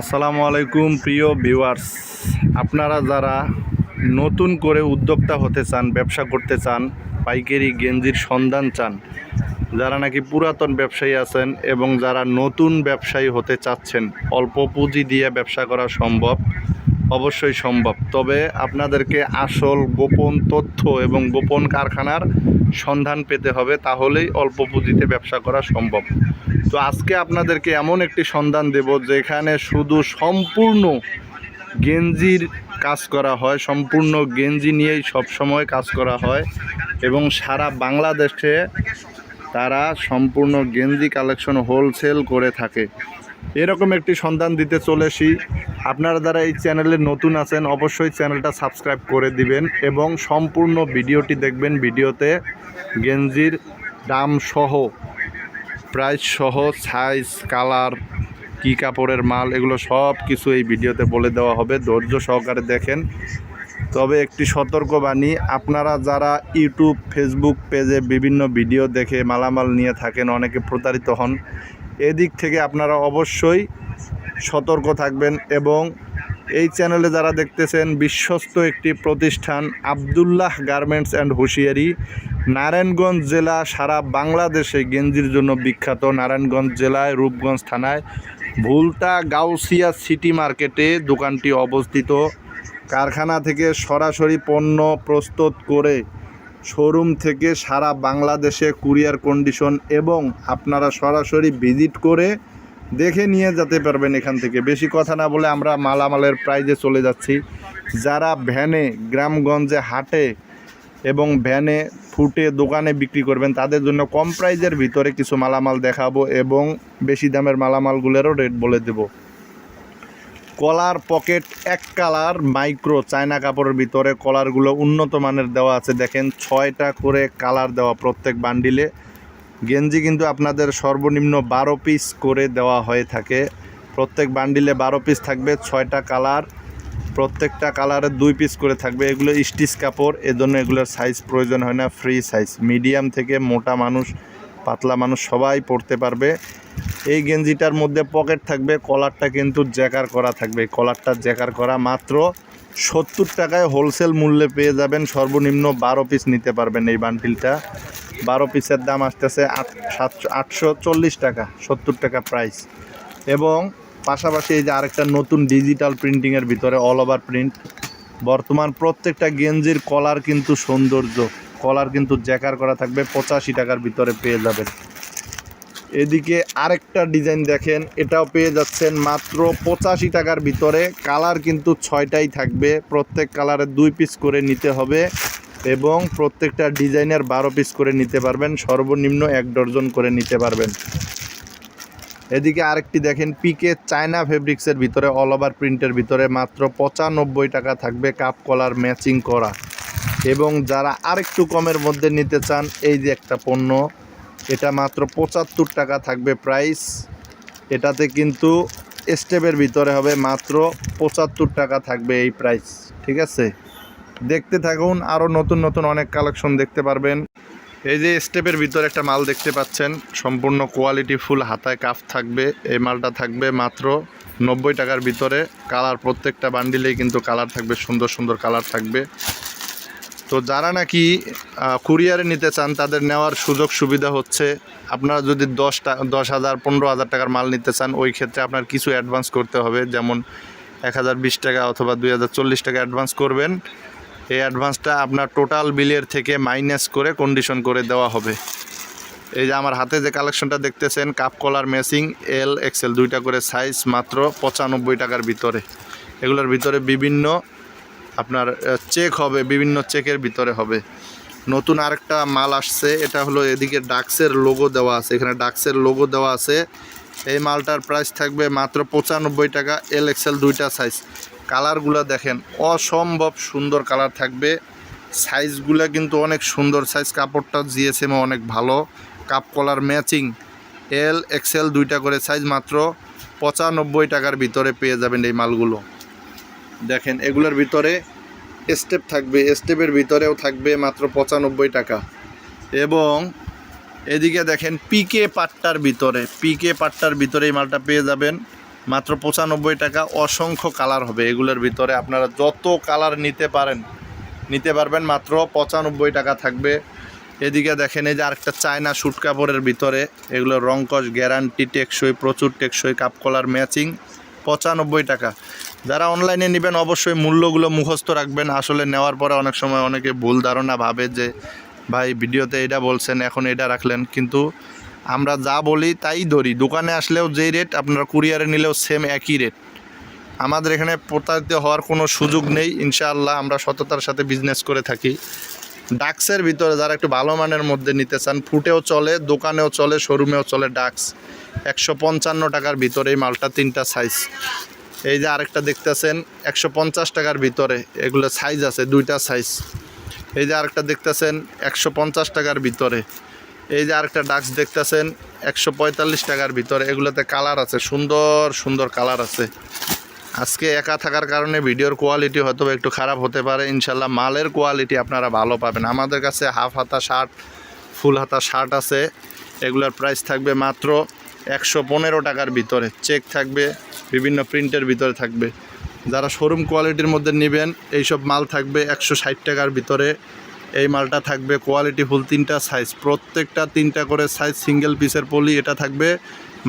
আসসালামু আলাইকুম, প্রিয় ভিউয়ার্স। আপনারা যারা নতুন করে উদ্যোক্তা হতে চান, ব্যবসা করতে চান, পাইকারি গেঞ্জির সন্ধান চান, যারা নাকি পুরাতন ব্যবসায়ী আছেন এবং যারা নতুন ব্যবসায়ী হতে চাচ্ছেন, অল্প পুঁজি দিয়ে ব্যবসা করা সম্ভব? অবশ্যই সম্ভব। তবে আপনাদেরকে আসল গোপন তথ্য এবং গোপন কারখানার সন্ধান পেতে হবে, তাহলেই অল্প পুঁজিতে ব্যবসা করা সম্ভব। তো আজকে আপনাদেরকে এমন একটি সন্ধান দেব, যেখানে শুধু সম্পূর্ণ গেঞ্জির কাজ করা হয়, সম্পূর্ণ গেঞ্জি নিয়েই সবসময় কাজ করা হয়, এবং সারা বাংলাদেশে তারা সম্পূর্ণ গেঞ্জি কালেকশন হোলসেল করে থাকে। এরকম একটি সন্ধান দিতে চলেছি আপনারা যারা এই চ্যানেলে নতুন আছেন, অবশ্যই চ্যানেলটা সাবস্ক্রাইব করে দিবেন এবং সম্পূর্ণ ভিডিওটি দেখবেন। ভিডিওতে গেঞ্জির দাম সহ প্রাইস সহ সাইজ কালার কী কাপড়ের মাল, এগুলো সব কিছু এই ভিডিওতে বলে দেওয়া হবে। ধৈর্য সহকারে দেখেন। তবে একটি সতর্কবাণী, আপনারা যারা ইউটিউব ফেসবুক পেজে বিভিন্ন ভিডিও দেখে মালামাল নিয়ে থাকেন, অনেকে প্রতারিত হন। এদিক থেকে আপনারা অবশ্যই সতর্ক থাকবেন এবং এই চ্যানেলে যারা দেখতেছেন, বিশ্বস্ত একটি প্রতিষ্ঠান আবদুল্লাহ গার্মেন্টস অ্যান্ড হুঁশিয়ারি, নারায়ণগঞ্জ জেলা সারা বাংলাদেশে গেঞ্জির জন্য বিখ্যাত। নারায়ণগঞ্জ জেলায়, রূপগঞ্জ থানায়, ভুলতা গাউসিয়া সিটি মার্কেটে দোকানটি অবস্থিত। কারখানা থেকে সরাসরি পণ্য প্রস্তুত করে শোরুম থেকে সারা বাংলাদেশে কুরিয়ার কন্ডিশন এবং আপনারা সরাসরি ভিজিট করে দেখে নিয়ে যেতে পারবেন এখান থেকে। বেশি কথা না বলে আমরা মালামালের প্রাইজে চলে যাচ্ছি। যারা ভ্যানে গ্রামগঞ্জে হাটে এবং ভ্যানে, ফুটে দোকানে বিক্রি করবেন, তাদের জন্য কম প্রাইজের ভিতরে কিছু মালামাল দেখাবো এবং বেশি দামের মালামালগুলোরও রেট বলে দেব। কলার পকেট এক কালার, মাইক্রো চায়না কাপড়ের ভিতরে কলারগুলো উন্নত মানের দেওয়া আছে। দেখেন, ছয়টা করে কালার দেওয়া প্রত্যেক বান্ডিলে। গেঞ্জি কিন্তু আপনাদের সর্বনিম্ন বারো পিস করে দেওয়া হয়ে থাকে। প্রত্যেক বান্ডিলে বারো পিস থাকবে, ছয়টা কালার। প্রত্যেকটা কালারে দুই পিস করে থাকবে। এগুলো স্টিচ কাপড়, এজন্য এগুলোর সাইজ প্রয়োজন হয় না, ফ্রি সাইজ। মিডিয়াম থেকে মোটা মানুষ, পাতলা মানুষ সবাই পরতে পারবে। এই গেঞ্জিটার মধ্যে পকেট থাকবে কলারটা কিন্তু জ্যাকার করা থাকবে। কলারটা জ্যাকার করা মাত্র সত্তর টাকায় হোলসেল মূল্যে পেয়ে যাবেন। সর্বনিম্ন বারো পিস নিতে পারবেন এই বান্ডিলটা বারো পিসের দাম আসতেছে আট সাতশো আটশো চল্লিশ টাকা, সত্তর টাকা প্রাইস এবং পাশাপাশি এই যে আরেকটা নতুন ডিজিটাল প্রিন্টিংয়ের ভিতরে অল ওভার প্রিন্ট বর্তমান প্রত্যেকটা গেঞ্জির কলার কিন্তু সৌন্দর্য। কলার কিন্তু জ্যাকার করা থাকবে, পঁচাশি টাকার ভিতরে পেয়ে যাবেন। এদিকে আরেকটা ডিজাইন দেখেন, এটাও পেয়ে যাচ্ছেন মাত্র পঁচাশি টাকার ভিতরে। কালার কিন্তু ছয়টাই থাকবে, প্রত্যেক কালারের দুই পিস করে নিতে হবে এবং প্রত্যেকটা ডিজাইনের বারো পিস করে নিতে পারবেন, সর্বনিম্ন এক ডর্জন করে নিতে পারবেন। এদিকে আরেকটি দেখেন পিকে চায়না ফেব্রিক্সের ভিতরে অল ওভার প্রিন্টের ভিতরে মাত্র পঁচানব্বই টাকা থাকবে কাপ কলার ম্যাচিং করা। এবং যারা আরেকটু কমের মধ্যে নিতে চান, এই যে একটা পণ্য এটা মাত্র পঁচাত্তর টাকা থাকবে প্রাইস এটাতে কিন্তু স্টেপের ভিতরে হবে মাত্র পঁচাত্তর টাকা থাকবে এই প্রাইস ঠিক আছে? দেখতে থাকুন আরও নতুন নতুন অনেক কালেকশন দেখতে পারবেন। এই যে স্টেপের ভিতরে একটা মাল দেখতে পাচ্ছেন, সম্পূর্ণ কোয়ালিটি ফুল হাতায় কাফ থাকবে, এই মালটা থাকবে মাত্র নব্বই টাকার ভিতরে। কালার প্রত্যেকটা বান্ডিলেই কিন্তু কালার থাকবে, সুন্দর সুন্দর কালার থাকবে। তো যারা নাকি কুরিয়ারে নিতে চান, তাদের নেওয়ার সুযোগ সুবিধা হচ্ছে, আপনারা যদি দশ টা, দশ হাজার, পনেরো হাজার টাকার মাল নিতে চান, ওই ক্ষেত্রে আপনার কিছু অ্যাডভান্স করতে হবে, যেমন এক হাজার বিশ টাকা অথবা দুই হাজার চল্লিশ টাকা অ্যাডভান্স করবেন। এই অ্যাডভান্সটা আপনার টোটাল বিলের থেকে মাইনাস করে কন্ডিশন করে দেওয়া হবে। এই যে আমার হাতে যে কালেকশনটা দেখতেছেন কাপ কলার মেসিং এল এক্সেল দুইটা করে সাইজ মাত্র পঁচানব্বই টাকার ভিতরে। এগুলোর ভিতরে বিভিন্ন আপনার চেক হবে, বিভিন্ন চেকের ভিতরে হবে। নতুন আরেকটা মাল আসছে, এটা হলো এদিকে ডাক্সের লোগো দেওয়া আছে। এখানে ডাক্সের লোগো দেওয়া আছে। এই মালটার প্রাইস থাকবে মাত্র পঁচানব্বই টাকা এল এক্সেল দুইটা সাইজ কালারগুলো দেখেন, অসম্ভব সুন্দর কালার থাকবে। সাইজগুলো কিন্তু অনেক সুন্দর সাইজ কাপড়টা জিএসএমও অনেক ভালো। Cup collar matching L XL দুইটা করে সাইজ মাত্র পঁচানব্বই টাকার ভিতরে পেয়ে যাবেন এই মালগুলো। দেখেন, এগুলোর ভিতরে স্টেপ থাকবে স্টেপের ভিতরেও থাকবে মাত্র পঁচানব্বই টাকা। এবং এদিকে দেখেন পিকে পাট্টার ভিতরে পিকে পাট্টার ভিতরে এই মালটা পেয়ে যাবেন। মাত্র পঁচানব্বই টাকা, অসংখ্য কালার হবে এগুলোর ভিতরে। আপনারা যত কালার নিতে পারেন, নিতে পারবেন, মাত্র পঁচানব্বই টাকা থাকবে। এদিকে দেখেন, এই যে আরেকটা চায়না শুট কাপড়ের ভিতরে, এগুলো রংকশ গ্যারান্টি টেকসই, প্রচুর টেকসই কাপ কলার ম্যাচিং পঁচানব্বই টাকা। যারা অনলাইনে নেবেন, অবশ্যই মূল্যগুলো মুখস্থ রাখবেন। আসলে নেওয়ার পরে অনেক সময় অনেকে ভুল ধারণা ভাবে যে, ভাই, ভিডিওতে এটা বলছেন, এখন এটা রাখলেন। কিন্তু আমরা যা বলি তাই ধরি। দোকানে আসলেও যেই রেট আপনারা কুরিয়ারে নিলেও সেম একই রেট আমাদের এখানে প্রতারিত হওয়ার কোনো সুযোগ নেই। ইনশাআল্লাহ আমরা সততার সাথে বিজনেস করে থাকি। ডাক্সের ভিতরে যারা একটু ভালো মানের মধ্যে নিতে চান ফুটেও চলে, দোকানেও চলে শোরুমেও চলে ডাক্স একশো পঞ্চান্ন টাকার ভিতরে এই মালটা তিনটা সাইজ এই যে আরেকটা দেখতেছেন, একশো পঞ্চাশ টাকার ভিতরে। এগুলো সাইজ আছে, দুইটা সাইজ এই যে আরেকটা দেখতেছেন, একশো পঞ্চাশ টাকার ভিতরে। এই যে আরেকটা ডাক্স দেখতেছেন, একশো পঁয়তাল্লিশ টাকার ভিতরে। এগুলোতে কালার আছে, সুন্দর সুন্দর কালার আছে। আজকে একা থাকার কারণে ভিডিওর কোয়ালিটি হয়তো একটু খারাপ হতে পারে। ইনশাল্লাহ মালের কোয়ালিটি আপনারা ভালো পাবেন। আমাদের কাছে হাফ হাতা শার্ট ফুল হাতা শার্ট আছে। এগুলোর প্রাইস থাকবে মাত্র একশো পনেরো টাকার ভিতরে। চেক থাকবে। বিভিন্ন প্রিন্টের ভিতরে থাকবে। যারা শোরুম কোয়ালিটির মধ্যে নেবেন, এইসব মাল থাকবে একশো ষাট টাকার ভিতরে। এই মালটা থাকবে কোয়ালিটি ফুল তিনটা সাইজ প্রত্যেকটা তিনটা করে সাইজ সিঙ্গেল পিসের পলি এটা থাকবে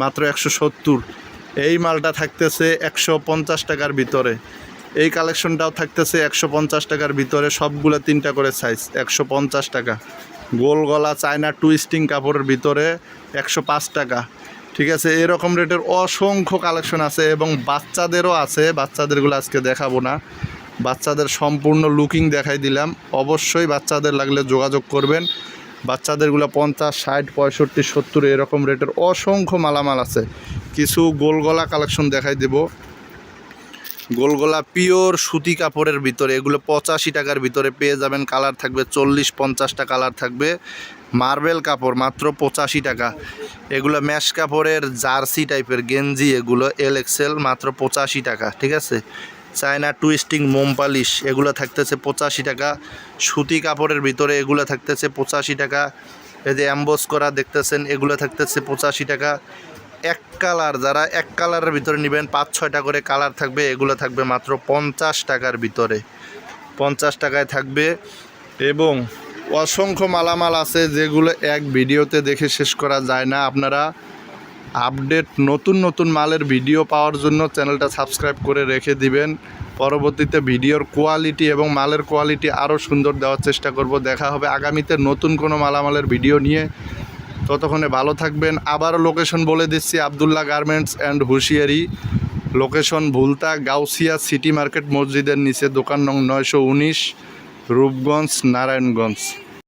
মাত্র একশো সত্তর। এই মালটা থাকতেছে একশো পঞ্চাশ টাকার ভিতরে। এই কালেকশনটাও থাকতেছে একশো পঞ্চাশ টাকার ভিতরে। সবগুলো তিনটা করে সাইজ একশো পঞ্চাশ টাকা। গোল গলা চায়না টুইস্টিং কাপড়ের ভিতরে একশো পাঁচ টাকা। ঠিক আছে, এরকম রেটের অসংখ্য কালেকশন আছে এবং বাচ্চাদেরও আছে, বাচ্চাদেরগুলো আজকে দেখাবো না। বাচ্চাদের সম্পূর্ণ লুকিং দেখাই দিলাম। অবশ্যই বাচ্চাদের লাগলে যোগাযোগ করবেন। বাচ্চাদেরগুলো পঞ্চাশ, ষাট, পঁয়ষট্টি, সত্তর, এরকম রেটের অসংখ্য মালামাল আছে। কিছু গোলগলা কালেকশন দেখাই দেব। গোলগলা পিওর সুতি কাপড়ের ভিতরে, এগুলো পঁচাশি টাকার ভিতরে পেয়ে যাবেন। কালার থাকবে চল্লিশ, পঞ্চাশটা কালার থাকবে। মার্বেল কাপড় মাত্র পঁচাশি টাকা। এগুলো ম্যাশ কাপড়ের, জার্সি টাইপের গেঞ্জি, এগুলো এল এক্সেল মাত্র পঁচাশি টাকা, ঠিক আছে? চায়না টুইস্টিং মোম পালিশ, এগুলো থাকতেছে পঁচাশি টাকা। সুতি কাপড়ের ভিতরে এগুলো থাকতেছে পঁচাশি টাকা। এই যে অ্যাম্বোস করা দেখতেছেন, এগুলো থাকতেছে পঁচাশি টাকা। এক কালার, যারা এক কালারের ভিতরে নেবেন, পাঁচ, ছয়টা করে কালার থাকবে, এগুলো থাকবে মাত্র পঞ্চাশ টাকার ভিতরে। পঞ্চাশ টাকায় থাকবে এবং অসংখ্য মালামাল আছে যেগুলো এক ভিডিওতে দেখে শেষ করা যায় না। আপনারা আপডেট নতুন নতুন মালের ভিডিও পাওয়ার জন্য চ্যানেলটা সাবস্ক্রাইব করে রেখে দিবেন। পরবর্তীতে ভিডিওর কোয়ালিটি এবং মালের কোয়ালিটি আরও সুন্দর দেওয়ার চেষ্টা করব। দেখা হবে আগামীতে নতুন কোনো মালামালের ভিডিও নিয়ে। ততক্ষণে ভালো থাকবেন। আবারও লোকেশন বলে দিচ্ছি, আবদুল্লাহ গার্মেন্টস অ্যান্ড হুঁশিয়ারি। Location Bhulta, Gausia city market মসজিদের নিচে, দোকান নং নয়শো উনিশ, রূপগঞ্জ, নারায়ণগঞ্জ।